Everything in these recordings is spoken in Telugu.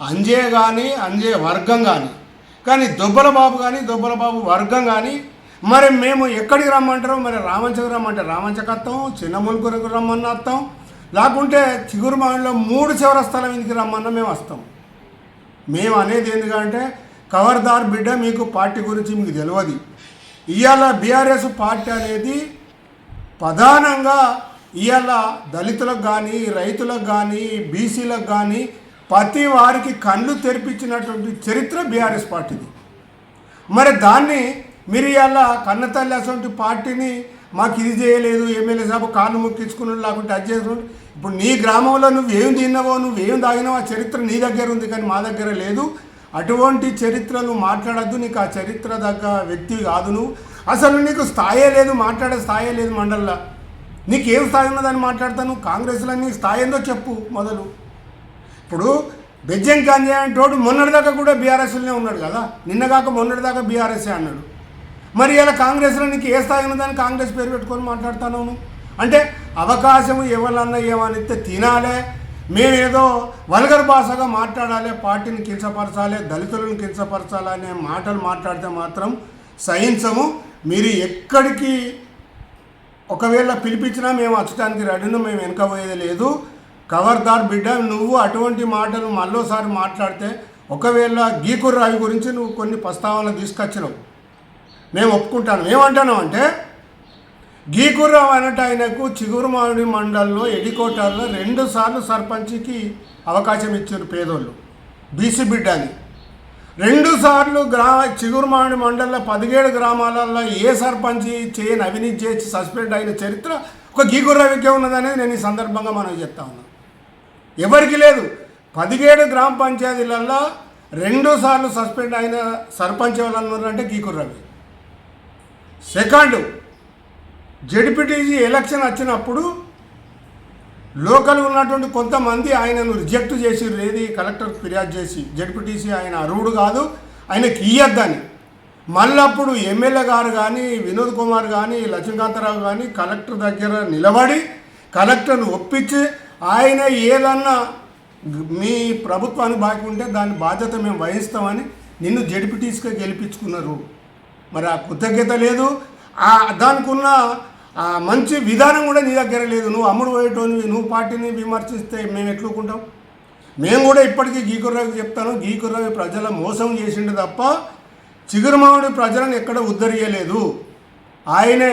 అంజే కానీ అంజే వర్గం కానీ కానీ దొబ్బల బాబు కానీ దొబ్బల బాబు వర్గం కానీ మరి మేము ఎక్కడికి రమ్మంటారో? మరి రామంచకు రమ్మంటే రామంచకు చిన్న ములుగురికి రమ్మన్న వస్తాం. లేకుంటే చిగురుమాడిలో మూడు చివర స్థలం ఇంటికి రమ్మన్నా మేము వస్తాం. మేము అనేది ఎందుకంటే కవర్దార్ బిడ్డ మీకు పార్టీ గురించి మీకు తెలియదు. ఇవాళ బీఆర్ఎస్ పార్టీ అనేది ప్రధానంగా ఇవాళ దళితులకు కానీ రైతులకు కానీ బీసీలకు కానీ ప్రతి వారికి కళ్ళు తెరిపించినటువంటి చరిత్ర బీఆర్ఎస్ పార్టీది. మరి దాన్ని మీరు ఇలా కన్నతల్లి అటువంటి పార్టీని మాకు ఇది చేయలేదు ఎమ్మెల్యే సభ కాళ్ళు ముక్కించుకుని లేకుంటే అది చేసుకున్నాడు ఇప్పుడు నీ గ్రామంలో నువ్వేం తిన్నావో నువ్వేం తాగినావో ఆ చరిత్ర నీ దగ్గర ఉంది కానీ మా దగ్గర లేదు. అటువంటి చరిత్రను మాట్లాడద్దు నీకు ఆ చరిత్ర దగ్గర వ్యక్తి కాదు నువ్వు. అసలు నీకు స్థాయే లేదు మాట్లాడే స్థాయే లేదు మండల్లో. నీకేం స్థాయి ఉన్నదని మాట్లాడతాను కాంగ్రెస్లో నీ స్థాయి ఏందో చెప్పు మొదలు. ఇప్పుడు బెజ్జం కాంజే అంటోడు మొన్నటిదాకా కూడా బీఆర్ఎస్లోనే ఉన్నాడు కదా? నిన్నగాక మొన్నటిదాకా బీఆర్ఎస్ఏ అన్నాడు. మరి ఇలా కాంగ్రెస్లో నీకు ఏ స్థాయి ఉన్నదని కాంగ్రెస్ పేరు పెట్టుకొని మాట్లాడుతాను అంటే అవకాశం ఎవరన్నా ఏమనిస్తే తినాలే మేమేదో వల్గర్ భాషగా మాట్లాడాలి పార్టీని కించపరచాలి దళితులను కించపరచాలి అనే మాటలు మాట్లాడితే మాత్రం సహించము. మీరు ఎక్కడికి ఒకవేళ పిలిపించినా మేము వచ్చడానికి రెడీను మేము వెనకపోయేది లేదు. కవర్దార్ బిడ్డ నువ్వు అటువంటి మాటలు మళ్ళోసారి మాట్లాడితే ఒకవేళ గీకుర్ రావి గురించి నువ్వు కొన్ని ప్రస్తావనలు తీసుకొచ్చినావు. మేము ఒప్పుకుంటాను. ఏమంటాను అంటే గీకుర్రావు అనట ఆయనకు చిగురుమావిడి మండల్లో ఎడికోటాల్లో రెండు సార్లు సర్పంచ్కి అవకాశం ఇచ్చారు పేదోళ్ళు. బీసీ బిడ్డ అని. రెండు సార్లు గ్రా చిగురుమావిడి మండలంలో పదిహేడు గ్రామాలలో ఏ సర్పంచ్ చేయని అవినీతి చేసి సస్పెండ్ అయిన చరిత్ర ఒక గీకుర్రావికే ఉన్నదనేది నేను ఈ సందర్భంగా మనం చెప్తా ఉన్నాను ఎవరికి లేదు. పదిహేడు గ్రామ పంచాయతీలలో రెండు సార్లు సస్పెండ్ అయిన సర్పంచ్ ఎవరన్నారంటే ఉన్నారంటే గీకుర్రవి సెకండ్ జడ్పీటీజీ ఎలక్షన్ వచ్చినప్పుడు లోకల్ ఉన్నటువంటి కొంతమంది ఆయనను రిజెక్ట్ చేసి లేది కలెక్టర్ ఫిర్యాదు చేసి. జడ్పీటీసీ ఆయన అర్హుడు కాదు ఆయనకి ఇయ్యద్దని. మళ్ళప్పుడు ఎమ్మెల్యే గారు కానీ వినోద్ కుమార్ కానీ లక్ష్మీకాంతరావు కానీ కలెక్టర్ దగ్గర నిలబడి కలెక్టర్ను ఒప్పించి ఆయన ఏదన్నా మీ ప్రభుత్వానికి బాకీ ఉంటే దాని బాధ్యత మేము వహిస్తామని నిన్ను జడ్పీటీసీగా గెలిపించుకున్నారు. మరి ఆ కృతజ్ఞత లేదు. ఆ దానికి ఉన్న ఆ మంచి విధానం కూడా నీ దగ్గర లేదు. నువ్వు అమ్ముడు పోయేటోనివి నువ్వు పార్టీని విమర్శిస్తే మేము ఎట్లుకుంటాం మేము కూడా ఇప్పటికీ గీకుర్రావుకి చెప్తాను గీకుర్రావు ప్రజల మోసం చేసిండు తప్ప చిగురుమావుడి ప్రజలను ఎక్కడ ఉద్ధరియలేదు ఆయనే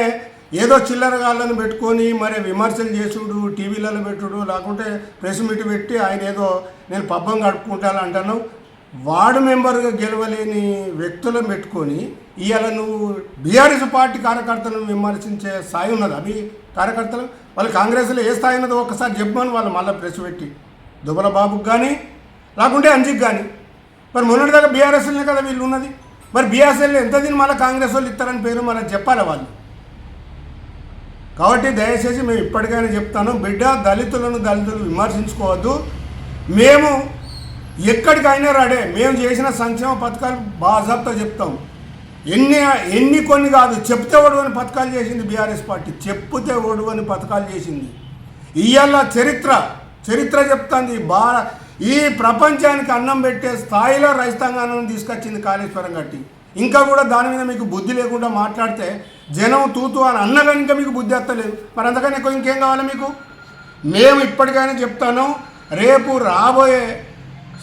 ఏదో చిల్లరగాళ్ళను పెట్టుకొని మరి విమర్శలు చేసుడు టీవీలలో పెట్టుడు లేకుంటే ప్రెస్ మీట్ పెట్టి ఆయన ఏదో నేను పబ్బం గడుపుకుంటాను అంటాను. వార్డు మెంబర్గా గెలవలేని వ్యక్తులను పెట్టుకొని ఇవాళ నువ్వు బీఆర్ఎస్ పార్టీ కార్యకర్తలను విమర్శించే స్థాయి ఉన్నది? అవి కార్యకర్తలు? వాళ్ళు కాంగ్రెస్లో ఏ స్థాయి ఉన్నదో ఒకసారి చెప్పమని వాళ్ళు మళ్ళీ ప్రెస్ పెట్టి. దుబలబాబుకి కానీ లేకుంటే అంజికి కానీ మరి మొన్నటి దాకా బీఆర్ఎస్ఎల్నే కదా వీళ్ళు ఉన్నది? మరి బీఆర్ఎస్ఎల్ ఎంత దీన్ని మళ్ళీ కాంగ్రెస్ వాళ్ళు ఇస్తారని పేరు మనకు చెప్పాలి వాళ్ళు? కాబట్టి దయచేసి మేము ఇప్పటికైనా చెప్తాను బిడ్డ దళితులను దళితులు విమర్శించుకోవద్దు. మేము ఎక్కడికైనా రాడే మేము చేసిన సంక్షేమ పథకాలు బాజాబ్తో చెప్తాం. ఎన్ని ఎన్ని కొన్ని కాదు చెప్తే ఒడవని పథకాలు చేసింది బీఆర్ఎస్ పార్టీ చెప్తే ఒడవని పథకాలు చేసింది. ఇవాళ చరిత్ర చరిత్ర చెప్తుంది. బా ఈ ప్రపంచానికి అన్నం పెట్టే స్థాయిలో రైతాంగాన్ని తీసుకొచ్చింది కాళేశ్వరం గట్టి ఇంకా కూడా దాని మీద మీకు బుద్ధి లేకుండా మాట్లాడితే జనం తూతూ అని అన్నగా ఇంకా మీకు బుద్ధి ఎత్తలేదు మరి అందుకని ఎక్కువ ఇంకేం కావాలి మీకు? మేము ఇప్పటికైనా చెప్తాను రేపు రాబోయే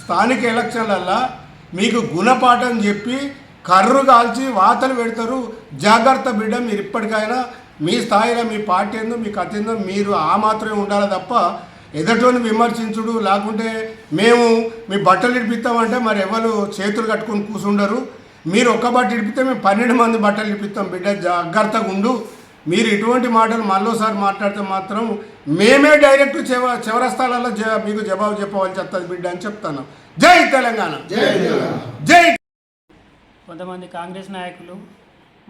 స్థానిక ఎలక్షన్లల్లో మీకు గుణపాఠం చెప్పి కర్రు కాల్చి వాతలు పెడతారు. జాగ్రత్త బిడ్డ మీరు ఇప్పటికైనా మీ స్థాయిలో మీ పార్టీ ఏందో మీ కథ ఏందో మీరు ఆ మాత్రమే ఉండాలి తప్ప ఎదటోని విమర్శించుడు. లేకుంటే మేము మీ బట్టలు ఇడిపిస్తామంటే మరి ఎవరు చేతులు కట్టుకొని కూర్చుండరు మీరు ఒక్క బట్ట ఇడిపితే మేము పన్నెండు మంది బట్టలు ఇడిపిస్తాం బిడ్డ. జాగ్రత్తగా ఉండు. మీరు ఇటువంటి మాటలు మళ్ళోసారి మాట్లాడితే మాత్రం మేమే డైరెక్ట్ చివ చివరస్థాలలో జ మీకు జవాబు చెప్పవలసి వస్తుంది బిడ్డ అని చెప్తాను. జై తెలంగాణ. జై కొంతమంది కాంగ్రెస్ నాయకులు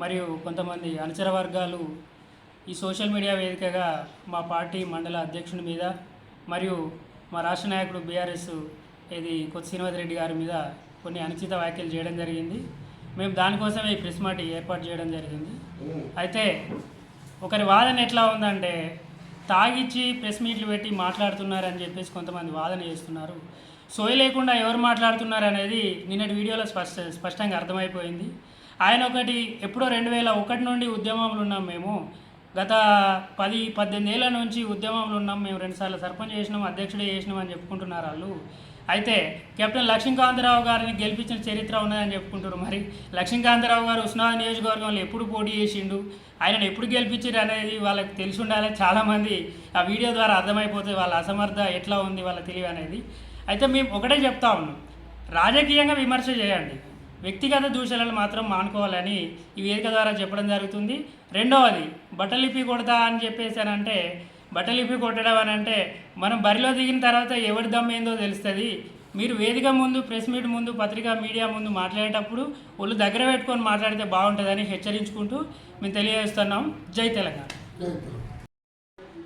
మరియు కొంతమంది అనుచర వర్గాలు ఈ సోషల్ మీడియా వేదికగా మా పార్టీ మండల అధ్యక్షుని మీద మరియు మా రాష్ట్ర నాయకుడు బీఆర్ఎస్ ఇది కొత్త శ్రీనివాస్ రెడ్డి గారి మీద కొన్ని అనుచిత వ్యాఖ్యలు చేయడం జరిగింది. మేము దానికోసమే ఈ ప్రెస్ మాట్ ఏర్పాటు చేయడం జరిగింది. అయితే ఒకరి వాదన ఎట్లా ఉందంటే తాగిచ్చి ప్రెస్ మీట్లు పెట్టి మాట్లాడుతున్నారని చెప్పేసి కొంతమంది వాదన చేస్తున్నారు. సోయి లేకుండా ఎవరు మాట్లాడుతున్నారు అనేది నిన్నటి వీడియోలో స్పష్ట స్పష్టంగా అర్థమైపోయింది. ఆయన ఒకటి ఎప్పుడో రెండు వేల ఒకటి నుండి ఉద్యమంలో ఉన్నాం మేము. గత పది పద్దెనిమిది ఏళ్ళ నుంచి ఉద్యమంలో ఉన్నాం. మేము రెండుసార్లు సర్పంచ్ చేసినాం అధ్యక్షుడే చేసినాం అని చెప్పుకుంటున్నారు వాళ్ళు. అయితే కెప్టెన్ లక్ష్మీకాంతరావు గారిని గెలిపించిన చరిత్ర ఉన్నదని చెప్పుకుంటారు మరి లక్ష్మీకాంతరావు గారు ఉస్నాబాద్ నియోజకవర్గంలో ఎప్పుడు పోటీ చేసిండు? ఆయనను ఎప్పుడు గెలిపించారు అనేది వాళ్ళకి తెలిసి ఉండాలి. చాలామంది ఆ వీడియో ద్వారా అర్థమైపోతుంది వాళ్ళ అసమర్థ ఎట్లా ఉంది వాళ్ళ తెలివి అనేది. అయితే మేము ఒకటే చెప్తా ఉన్నాం. రాజకీయంగా విమర్శ చేయండి. వ్యక్తిగత దూషణలు మాత్రం మానుకోవాలని ఈ వేదిక ద్వారా చెప్పడం జరుగుతుంది. రెండవది బట్టలిప్పి కొడతా అని చెప్పేసి అని అంటే బట్టలిప్పి కొట్టడం అని అంటే మనం బరిలో దిగిన తర్వాత ఎవరి దమ్మేందో తెలుస్తుంది. మీరు వేదిక ముందు ప్రెస్ మీట్ ముందు పత్రికా మీడియా ముందు మాట్లాడేటప్పుడు ఒళ్ళు దగ్గర పెట్టుకొని మాట్లాడితే బాగుంటుందని హెచ్చరించుకుంటూ మేము తెలియజేస్తున్నాం. జై తెలంగాణ.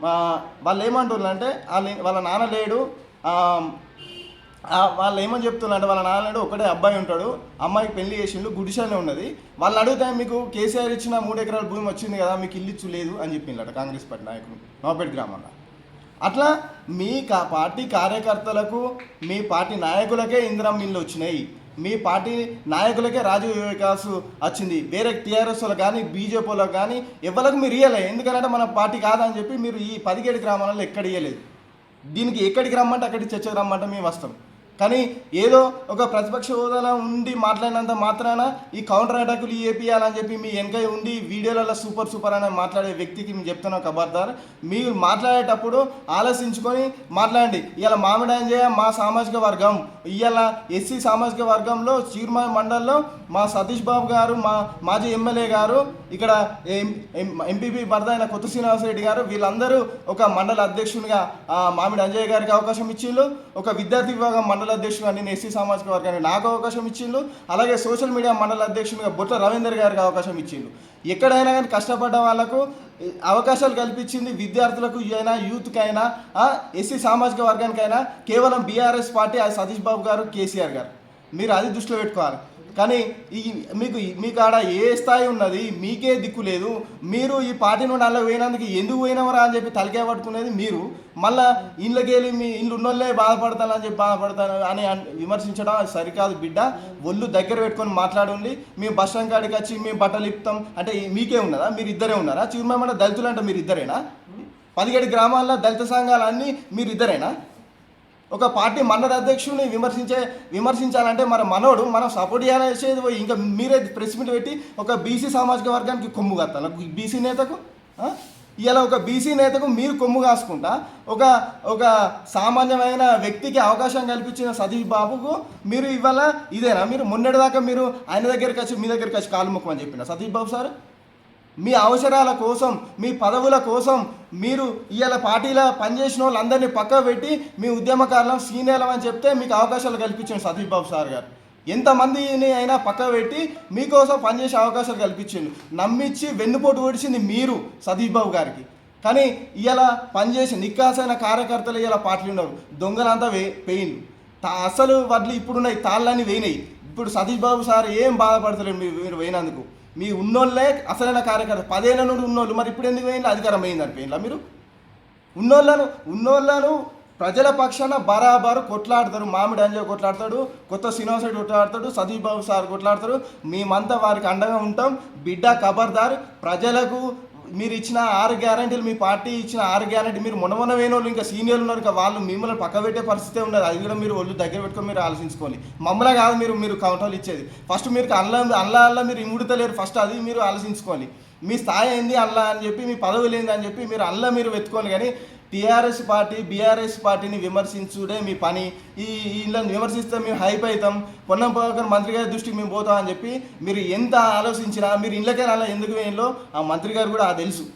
మా వాళ్ళు ఏమంటున్నారు అంటే వాళ్ళ వాళ్ళ నాన్న లేడు వాళ్ళు ఏమని చెప్తున్నారు అంటే వాళ్ళ నాన్న ఒకటే అబ్బాయి ఉంటాడు అమ్మాయికి పెళ్ళి చేసిండు గుడిసెనే ఉన్నది. వాళ్ళని అడిగితే మీకు కేసీఆర్ ఇచ్చిన మూడు ఎకరాల భూమి వచ్చింది కదా మీకు ఇల్లు ఇచ్చు లేదు అని చెప్పిండట కాంగ్రెస్ పార్టీ నాయకుడు నోపేట్ గ్రామంలో. అట్లా మీ కా పార్టీ కార్యకర్తలకు మీ పార్టీ నాయకులకే ఇందిరం ఇల్లు వచ్చినాయి. మీ పార్టీ నాయకులకే రాజీవ్ వికాస్ వచ్చింది. వేరే టీఆర్ఎస్ వాళ్ళకి కానీ బీజేపీ వాళ్ళకి కానీ ఎవరికి మీరు ఇవ్వలే ఎందుకంటే మన పార్టీ కాదని చెప్పి మీరు ఈ పదిహేడు గ్రామాలలో ఎక్కడ ఇవ్వలేదు దీనికి ఎక్కడికి రమ్మంటే అక్కడికి చర్చకు రమ్మంటే మేము వస్తాం. కానీ ఏదో ఒక ప్రతిపక్ష హోదాలో ఉండి మాట్లాడినంత మాత్రాన ఈ కౌంటర్ అటాకులు ఏపీయాలని చెప్పి మీ వెనక ఉండి వీడియోలలో సూపర్ సూపర్ అని మాట్లాడే వ్యక్తికి మేము చెప్తున్నాం ఖబర్దార్ మీరు మాట్లాడేటప్పుడు ఆలోచించుకొని మాట్లాడండి. ఇవాళ మామిడాంజయ మా సామాజిక వర్గం ఇవాళ ఎస్సీ సామాజిక వర్గంలో చీర్మ మండల్లో మా సతీష్ బాబు గారు మా మాజీ ఎమ్మెల్యే గారు ఇక్కడ ఎంపీపీ భర్త అయిన కొత్త శ్రీనివాసరెడ్డి గారు వీళ్ళందరూ ఒక మండల అధ్యక్షునిగా మామిడి అంజయ్య గారికి అవకాశం ఇచ్చిండ్రు. ఒక విద్యార్థి విభాగం మండల అధ్యక్షునిగా నేను ఎస్సీ సామాజిక వర్గాన్ని నాకు అవకాశం ఇచ్చిండు అలాగే సోషల్ మీడియా మండల అధ్యక్షునిగా బొట్ల రవీందర్ గారికి అవకాశం ఇచ్చిండ్రు. ఎక్కడైనా కానీ కష్టపడ్డ వాళ్ళకు అవకాశాలు కల్పించింది విద్యార్థులకు అయినా యూత్కి అయినా ఎస్సీ సామాజిక వర్గానికైనా కేవలం బీఆర్ఎస్ పార్టీ ఆ సతీష్ బాబు గారు కేసీఆర్ గారు. మీరు అది దృష్టిలో పెట్టుకోవాలి. కానీ ఈ మీకు మీకు ఆడ ఏ స్థాయి ఉన్నది మీకే దిక్కు లేదు. మీరు ఈ పార్టీ నుండి అలా పోయినందుకు ఎందుకు పోయినవరా అని చెప్పి తలకే పట్టుకునేది మీరు. మళ్ళా ఇళ్ళకి వెళ్ళి మీ ఇల్లు ఉన్నోళ్ళే బాధపడతానని చెప్పి బాధపడతాను అని విమర్శించడం సరికాదు బిడ్డ. ఒళ్ళు దగ్గర పెట్టుకొని మాట్లాడండి. మేము బస్ స్టాండ్ కాడికి వచ్చి మేము బట్టలు ఇప్తాం. అంటే మీకే ఉన్నదా? మీరు ఇద్దరే ఉన్నారా? చిరుమేమంట దళితులు అంటే మీరు ఇద్దరేనా? పదిహేడు గ్రామాల్లో దళిత సంఘాలు అన్నీ మీరు ఇద్దరేనా? ఒక పార్టీ మండల అధ్యక్షుడిని విమర్శించే విమర్శించాలంటే మన మనోడు మనం సపోర్ట్ చేయాల్సేది పోయి ఇంకా మీరే ప్రెస్ మీట్ పెట్టి ఒక బీసీ సామాజిక వర్గానికి కొమ్ము కత్తాను బీసీ నేతకు? ఇలా ఒక బీసీ నేతకు మీరు కొమ్ము కాసుకుంటా ఒక ఒక సామాన్యమైన వ్యక్తికి అవకాశం కల్పించిన సతీష్ బాబుకు మీరు ఇవాళ ఇదేనా? మీరు మొన్నటిదాకా మీరు ఆయన దగ్గరికి వచ్చి మీ దగ్గరికి వచ్చి కాలు అని చెప్పిన సతీష్ బాబు సార్? మీ అవసరాల కోసం మీ పదవుల కోసం మీరు ఇవాళ పార్టీలో పనిచేసిన వాళ్ళందరినీ పక్క పెట్టి మీ ఉద్యమకారులం సీనియర్లం అని చెప్తే మీకు అవకాశాలు కల్పించాడు సతీష్ బాబు సార్ గారు. ఎంతమందిని అయినా పక్క పెట్టి మీకోసం పనిచేసే అవకాశాలు కల్పించిండు. నమ్మించి వెన్నుపోటు ఓడిచింది మీరు సతీష్ బాబు గారికి. కానీ ఇలా పనిచేసి నిక్కాసైన కార్యకర్తలు ఇలా పార్టీలు ఉన్నారు దొంగలంతా వే పెయిన్ తా అసలు వడ్లు ఇప్పుడున్నాయి తాళ్ళని వేయినాయి. ఇప్పుడు సతీష్ బాబు సార్ ఏం బాధపడతలేదు మీరు మీరు పోయినందుకు మీ ఉన్నోళ్ళే అసలైన కార్యకర్త. పదేళ్ళ నుండి ఉన్నోళ్ళు. మరి ఇప్పుడు ఎందుకు పోయింది అధికారం పోయింది అనిపోయిందా మీరు? ఉన్నోళ్ళను ఉన్నోళ్ళను ప్రజల పక్షాన బరాబరు కొట్లాడతారు. మామిడి అంజయ్ కొట్లాడతాడు కొత్త శ్రీనివాసరెడ్డి కొట్లాడతాడు సతీష్ బాబు సార్ కొట్లాడతారు. మేమంతా వారికి అండగా ఉంటాం. బిడ్డ ఖబర్దార్ ప్రజలకు మీరు ఇచ్చిన ఆరు గ్యారంటీలు మీ పార్టీ ఇచ్చిన ఆరు గ్యారంటీ మీరు మొన్న మొన్న వాళ్ళు ఇంకా సీనియర్లు ఉన్నారు ఇంకా వాళ్ళు మిమ్మల్ని పక్క పెట్టే పరిస్థితి ఉండదు. అది కూడా మీరు ఒళ్ళు దగ్గర పెట్టుకొని మీరు ఆలోచించుకోవాలి మమ్మల్ని కాదు మీరు మీరు కౌంటర్లు ఇచ్చేది. ఫస్ట్ మీరు అల్లా అల్లా అల్లా మీరు ఇముడతలేరు. ఫస్ట్ అది మీరు ఆలోచించుకోవాలి మీ స్థాయి ఏంది అల్లా అని చెప్పి మీ పదవులు ఏంది అని చెప్పి మీరు అల్లా మీరు వెతుకోవాలి కానీ టీఆర్ఎస్ పార్టీ బీఆర్ఎస్ పార్టీని విమర్శించుడే మీ పని. ఈ వీళ్ళని విమర్శిస్తే మేము హైప్ అవుతాం. పొన్నం ప్రభాకర్ మంత్రి గారి దృష్టికి మేము పోతాం అని చెప్పి మీరు ఎంత ఆలోచించినా మీరు ఇళ్ళకే అలా ఎందుకు వేయంలో? ఆ మంత్రి గారు కూడా తెలుసు.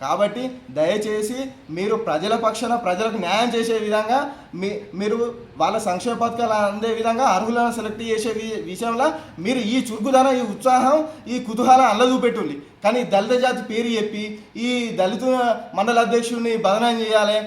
కాబట్టి దయచేసి మీరు ప్రజల పక్షాన ప్రజలకు న్యాయం చేసే విధంగా మీ మీరు వాళ్ళ సంక్షేమ పథకాలు అందే విధంగా అర్హులను సెలెక్ట్ చేసే విషయంలో మీరు ఈ చురుకుదనం ఈ ఉత్సాహం ఈ కుతూహలం అల్లదూపెట్టుంది. కానీ దళిత జాతి పేరు చెప్పి ఈ దళిత మండల అధ్యక్షుడిని బదనం చేయాలి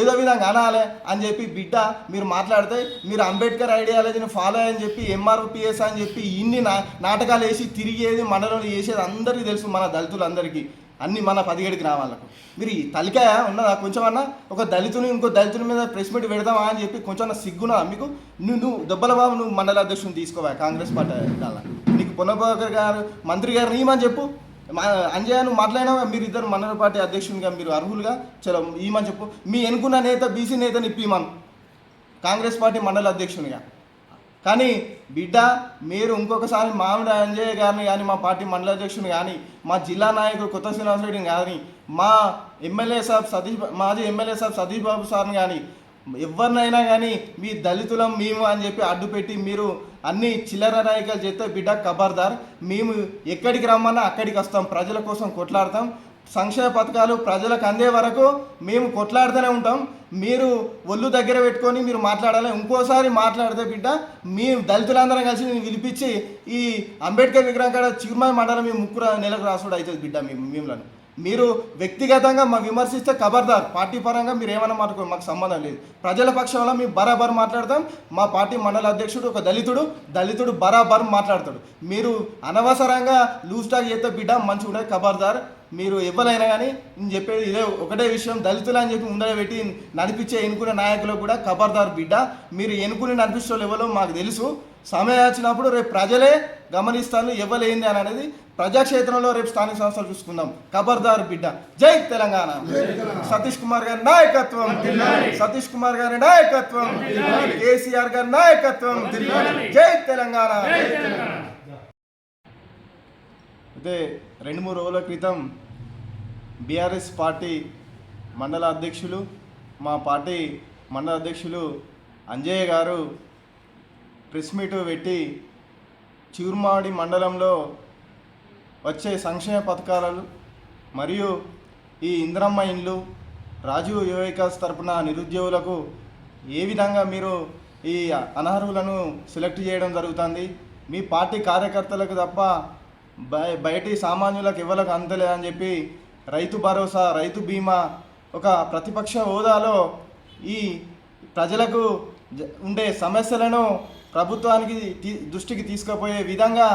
ఏదో విధంగా అనాలి అని చెప్పి బిడ్డ మీరు మాట్లాడితే మీరు అంబేద్కర్ ఐడియాలజీని ఫాలో అని చెప్పి ఎంఆర్పిఎస్ అని చెప్పి ఇన్ని నా నాటకాలు వేసి తిరిగేది మండలంలో చేసేది అందరికీ తెలుసు మన దళితులందరికీ. అన్ని మన పదిహేడు గ్రామాలకు మీరు ఈ తలికాయ ఉన్నదా? కొంచెం అన్న ఒక దళితుని ఇంకో దళితుని మీద ప్రెస్ మీట్ పెడదామా అని చెప్పి కొంచెం అన్న సిగ్గునా? మీకు నువ్వు నువ్వు దెబ్బల బాబు నువ్వు మండల అధ్యక్షుని తీసుకోవా కాంగ్రెస్ పార్టీ దానిలో? నీకు పొన్నబాకర్ గారు మంత్రి గారు నీమని చెప్పు. అంజయ్య నువ్వు మాట్లాడినా మీరు ఇద్దరు మండల పార్టీ అధ్యక్షునిగా మీరు అర్హులుగా? చలో ఈమని చెప్పు. మీ ఎన్నుకున్న నేత బీసీ నేతని ఇప్పిమను కాంగ్రెస్ పార్టీ మండల అధ్యక్షునిగా. కానీ బిడ్డ మీరు ఇంకొకసారి మామిడి అంజయ్య గారిని కానీ మా పార్టీ మండల అధ్యక్షుని కానీ మా జిల్లా నాయకుడు కొత్త శ్రీనివాసరెడ్డిని కానీ మా ఎమ్మెల్యే సాబ్ సతీష్ మాజీ ఎమ్మెల్యే సాబ్ సతీష్ బాబు సార్ని కానీ ఎవరినైనా కానీ మీ దళితులం మేము అని చెప్పి అడ్డు పెట్టి మీరు అన్ని చిల్లర నాయకులు చేస్తే బిడ్డ కబర్దార్. మేము ఎక్కడికి రమ్మన్నా అక్కడికి వస్తాం. ప్రజల కోసం కొట్లాడతాం. సంక్షేమ పథకాలు ప్రజలకు అందే వరకు మేము కొట్లాడుతూనే ఉంటాం. మీరు ఒళ్ళు దగ్గర పెట్టుకొని మీరు మాట్లాడాలి. ఇంకోసారి మాట్లాడితే బిడ్డ మీ దళితులందరం కలిసి నేను పిలిపించి ఈ అంబేద్కర్ విగ్రహం కాడ చిరుమాయి మండలం మీ ముగ్గురు నెలకు రాసుడు అవుతుంది బిడ్డ మీ మిమ్మల్ని. మీరు వ్యక్తిగతంగా మా విమర్శిస్తే ఖబర్దార్ పార్టీ పరంగా మీరు ఏమైనా మాట్లాడుకో మాకు సంబంధం లేదు. ప్రజల పక్షంలో మేము బరాబర్ మాట్లాడతాం. మా పార్టీ మండల అధ్యక్షుడు ఒక దళితుడు. దళితుడు బరాబర్ మాట్లాడతాడు. మీరు అనవసరంగా లూజ్ టాక్ చేస్తే బిడ్డ మంచిగా ఉండదు ఖబర్దార్ మీరు ఎవరైనా కానీ నేను చెప్పేది ఇదే ఒకటే విషయం దళితులు అని చెప్పి ముందర పెట్టి నడిపించే ఎన్నుకునే నాయకులు కూడా ఖబర్దార్ బిడ్డ. మీరు ఎన్నుకుని నడిపించే ఎవరో మాకు తెలుసు. సమయం వచ్చినప్పుడు రేపు ప్రజలే గమనిస్తాను ఇవ్వలేంది అని అనేది ప్రజాక్షేత్రంలో రేపు స్థానిక సంస్థలు చూసుకుందాం. ఖబర్దార్ బిడ్డ. జై తెలంగాణ. సతీష్ కుమార్ గారి నాయకత్వం. సతీష్ కుమార్ గారి నాయకత్వం. కేసీఆర్ గారి నాయకత్వం. జై తెలంగాణ. అయితే రెండు మూడు రోజుల క్రితం బీఆర్ఎస్ పార్టీ మండల అధ్యక్షులు మా పార్టీ మండల అధ్యక్షులు అంజయ్య గారు ప్రెస్ మీట్ పెట్టి చిరుమాడి మండలంలో వచ్చే సంక్షేమ పథకాలు మరియు ఈ ఇంద్రమ్మ ఇండ్లు రాజీవ్ యువకాస్ తరపున నిరుద్యోగులకు ఏ విధంగా మీరు ఈ అనర్హులను సెలెక్ట్ చేయడం జరుగుతుంది? మీ పార్టీ కార్యకర్తలకు తప్ప బయ బయటి సామాన్యులకు ఎవరికి అందలేదని చెప్పి రైతు భరోసా రైతు బీమా ఒక ప్రతిపక్ష హోదాలో ఈ ప్రజలకు జ- ఉండే సమస్యలను ప్రభుత్వానికి తీ- దృష్టికి తీసుకుపోయే విధంగా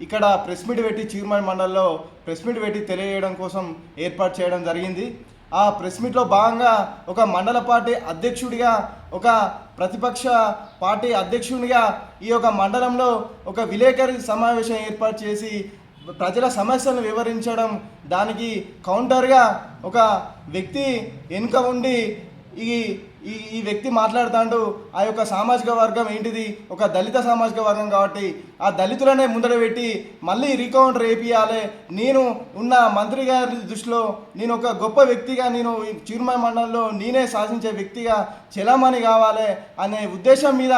ఇక్కడ ప్రెస్ మీట్ పెట్టి చీర్మన్ మండలిలో ప్రెస్ మీట్ పెట్టి తెలియజేయడం కోసం ఏర్పాటు చేయడం జరిగింది. ఆ ప్రెస్ మీట్లో భాగంగా ఒక మండల పార్టీ అధ్యక్షుడిగా ఒక ప్రతిపక్ష పార్టీ అధ్యక్షునిగా ఈ యొక్క మండలంలో ఒక విలేకరి సమావేశం ఏర్పాటు చేసి ప్రజల సమస్యలను వివరించడం దానికి కౌంటర్గా ఒక వ్యక్తి వెనుక ఉండి ఈ ఈ ఈ వ్యక్తి మాట్లాడుతాడు ఆ యొక్క సామాజిక వర్గం ఏంటిది? ఒక దళిత సామాజిక వర్గం కాబట్టి ఆ దళితులనే ముందర పెట్టి మళ్ళీ రీకౌంటర్ వేపియాలి నేను ఉన్న మంత్రి గారి దృష్టిలో నేను ఒక గొప్ప వ్యక్తిగా నేను ఈ చిరుమల మండలంలో నేనే శాసించే వ్యక్తిగా చెలామణి కావాలి అనే ఉద్దేశం మీద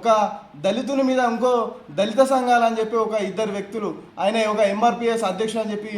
ఒక దళితుని మీద ఇంకో దళిత సంఘాలు అని చెప్పి ఒక ఇద్దరు వ్యక్తులు ఆయన ఒక ఎంఆర్పిఎస్ అధ్యక్షుడు అని చెప్పి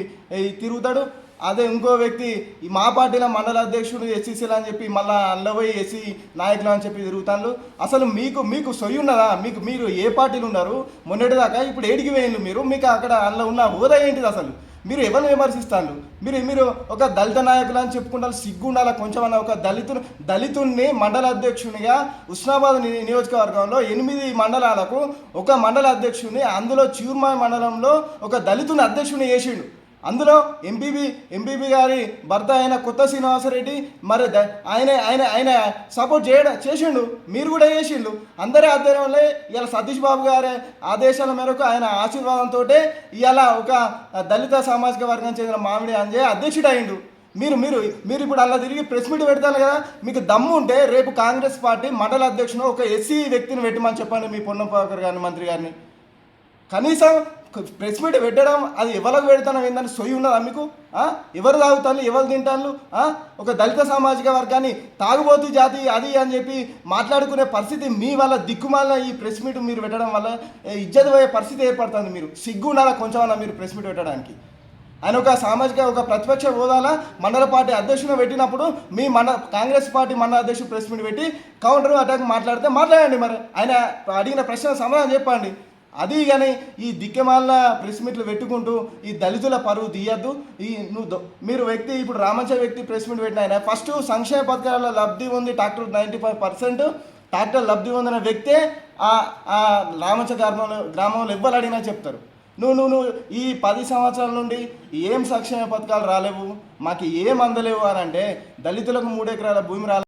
తిరుగుతాడు. అదే ఇంకో వ్యక్తి ఈ మా పార్టీలో మండల అధ్యక్షుడు ఎస్సీసీలు అని చెప్పి మళ్ళీ అల్లబోయి ఎస్సీ నాయకులు అని చెప్పి తిరుగుతాను అసలు మీకు మీకు సొయ్యి ఉన్నదా? మీకు మీరు ఏ పార్టీలు ఉన్నారు? మొన్నటిదాకా ఇప్పుడు ఏడికి వేయండి మీరు. మీకు అక్కడ అందులో ఉన్న హోదా ఏంటిది అసలు? మీరు ఎవరిని విమర్శిస్తాను మీరు మీరు ఒక దళిత నాయకులు అని చెప్పుకుంటారు సిగ్గు ఉండాలి? కొంచెం అన్న ఒక దళితుని దళితుడిని మండల అధ్యక్షునిగా ఉస్నాబాద్ ని- నియోజకవర్గంలో ఎనిమిది మండలాలకు ఒక మండల అధ్యక్షుని అందులో చిరుమా మండలంలో ఒక దళితుని అధ్యక్షుని చేసిండు. అందులో ఎంపీబీ ఎంపీబీ గారి భర్త అయిన కొత్త శ్రీనివాసరెడ్డి మరి ద- ఆయన ఆయన ఆయన సపోర్ట్ చేయడం చేసిండు. మీరు కూడా చేసిండు. అందరి ఆధ్వర్యంలో ఇలా సతీష్ బాబు గారి ఆదేశాల మేరకు ఆయన ఆశీర్వాదంతో ఇలా ఒక దళిత సామాజిక వర్గం చెందిన మామిడి అంజయ్ అధ్యక్షుడు అయిండు మీరు మీరు మీరు ఇప్పుడు అలా తిరిగి ప్రెస్ మీట్ పెడతారు కదా మీకు దమ్ము ఉంటే రేపు కాంగ్రెస్ పార్టీ మండల అధ్యక్షుడు ఒక ఎస్సీ వ్యక్తిని పెట్టమని చెప్పండి మీ పొన్నంపాకర్ గారిని మంత్రి గారిని. కనీసం ప్రెస్ మీట్ పెట్టడం అది ఎవరికి పెడతాను ఏందని సొయ్యి ఉన్నదా మీకు? ఎవరు తాగుతాను ఎవరు తింటాను ఒక దళిత సామాజిక వర్గాన్ని తాగుబోతు జాతి అది అని చెప్పి మాట్లాడుకునే పరిస్థితి మీ వల్ల దిక్కుమాల ఈ ప్రెస్ మీట్ మీరు పెట్టడం వల్ల ఏ, ఇజ్జత్ పోయే పరిస్థితి ఏర్పడుతుంది మీరు? సిగ్గు ఉండాలా కొంచెం అన్న మీరు ప్రెస్ మీట్ పెట్టడానికి? ఆయన ఒక సామాజిక ఒక ప్రతిపక్ష హోదాల మండల పార్టీ అధ్యక్షుని పెట్టినప్పుడు మీ మండ కాంగ్రెస్ పార్టీ మండల అధ్యక్షుడు ప్రెస్ మీట్ పెట్టి కౌంటర్ అటాక్ మాట్లాడితే మాట్లాడండి మరి. ఆయన అడిగిన ప్రశ్న సమాధానం చెప్పండి. అది కానీ ఈ దిక్కెమాల ప్రెస్ మీట్లు పెట్టుకుంటూ ఈ దళితుల పరువు తీయద్దు. ఈ నువ్వు దొ- మీరు వ్యక్తి ఇప్పుడు రామంచ వ్యక్తి ప్రెస్ మీట్ పెట్టిన ఆయన ఫస్ట్ సంక్షేమ పథకాల లబ్ధి ఉంది doctor ninety five percent. Doctor లబ్ధి ఉందన్న వ్యక్తే ఆ ఆ రామంచ గ్రామంలో గ్రామంలో ఎవ్వరు అడిగినా చెప్తారు. నువ్వు నువ్వు నువ్వు ఈ పది సంవత్సరాల నుండి ఏం సంక్షేమ పథకాలు రాలేవు? మాకు ఏం అందలేవు అని అంటే దళితులకు మూడు ఎకరాల భూమి రాలేదు